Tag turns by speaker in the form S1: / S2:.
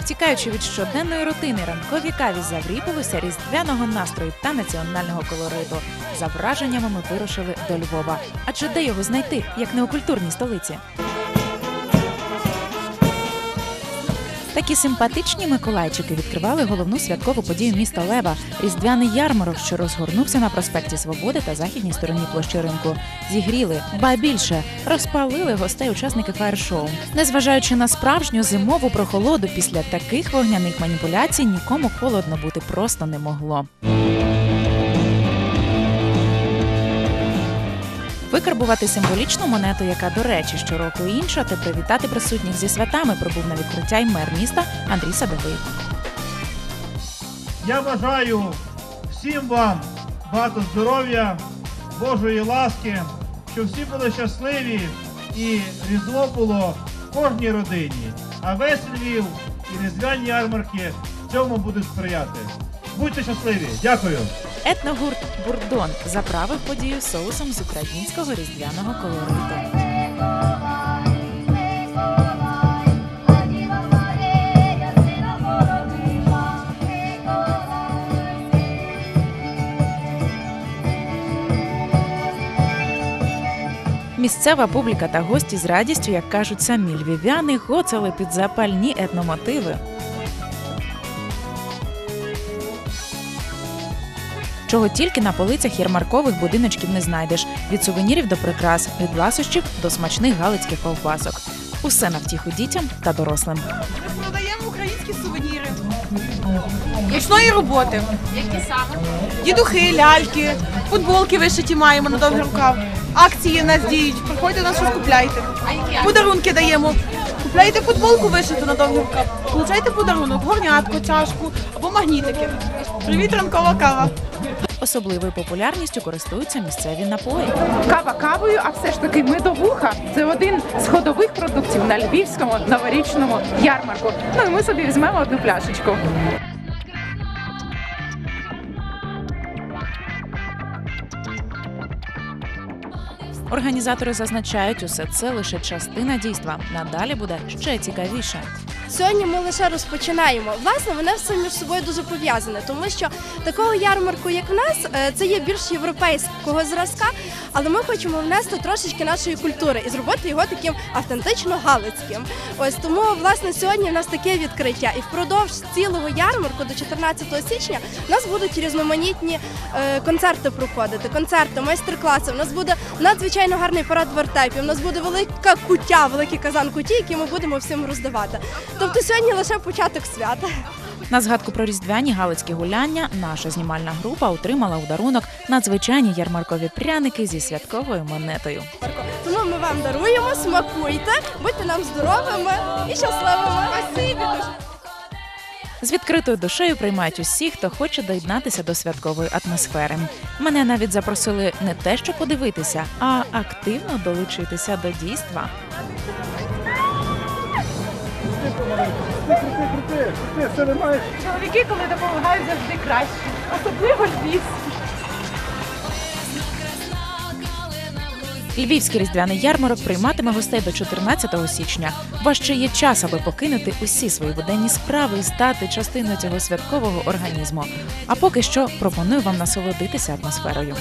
S1: Втікаючи від щоденної рутини, ранкові каві загріпилися різдвяного настрою та національного колориту. За враженнями ми вирушили до Львова. Адже де його знайти, як не у культурній столиці? Такі симпатичні миколайчики відкривали головну святкову подію міста Лева різдвяний ярмарок, що розгорнувся на проспекті Свободи та західній стороні площі ринку. Зігріли, ба більше розпалили гостей учасники фаєр-шоу. Незважаючи на справжню зимову прохолоду, після таких вогняних маніпуляцій нікому холодно бути просто не могло. Викарбувати символічну монету, яка, до речі, щороку інша, та привітати присутніх зі святами прибув на відкриття й мер міста Андрій Садовий.
S2: Я бажаю всім вам багато здоров'я, Божої ласки, щоб всі були щасливі і різдво було в кожній родині. А весь Львів і різдвяні ярмарки цьому будуть сприяти. Будьте щасливі! Дякую!
S1: Етногурт Бурдон заправив подію соусом з українського різдвяного колориту. Місцева публіка та гості з радістю, як кажуть самі львів'яни, гоцали під запальні етномотиви. Чого тільки на полицях ярмаркових будиночків не знайдеш від сувенірів до прикрас, від ласощів до смачних галицьких ковбасок. Усе на втіху дітям та дорослим.
S3: Ми продаємо українські сувеніри. Ручної роботи.
S4: Які саме?
S3: Дідухи, ляльки, футболки вишиті маємо на довгий рукав. Акції нас діють. Приходьте нас щось купляйте. Подарунки даємо. Купляйте футболку вишиту на довгий рукав. Получайте подарунок, горнятку, чашку або магнітики. Привіт, ранкова кава.
S1: Особливою популярністю користуються місцеві напої.
S5: Кава кавою, а все ж таки медовуха це один з ходових продуктів на львівському новорічному ярмарку. Ну і ми собі візьмемо одну пляшечку.
S1: Організатори зазначають, усе це лише частина дійства. Надалі буде ще цікавіше.
S6: Сьогодні ми лише розпочинаємо. Власне, вони все між собою дуже пов'язане, тому що такого ярмарку, як в нас, е, це є більш європейського зразка, але ми хочемо внести трошечки нашої культури і зробити його таким автентично галицьким. Ось тому, власне, сьогодні в нас таке відкриття. І впродовж цілого ярмарку до 14 січня в нас будуть різноманітні е, концерти проходити, концерти, майстер-класи. У нас буде надзвичайно гарний парад вертепів. У нас буде велика куття, великий казан куті, який ми будемо всім роздавати. Тобто сьогодні лише початок свята.
S1: На згадку про різдвяні галицькі гуляння наша знімальна група отримала у дарунок надзвичайні ярмаркові пряники зі святковою монетою.
S6: Тому ми вам даруємо, смакуйте, будьте нам здоровими і щасливими. Спасибі дуже.
S1: З відкритою душею приймають усіх, хто хоче доєднатися до святкової атмосфери. Мене навіть запросили не те, що подивитися, а активно долучитися до дійства.
S5: Чоловіки, коли допомагають, завжди краще, особливо львівські.
S1: Львівський різдвяний ярмарок прийматиме гостей до 14 січня. Вас ще є час, аби покинути усі свої буденні справи і стати частиною цього святкового організму. А поки що пропоную вам насолодитися атмосферою.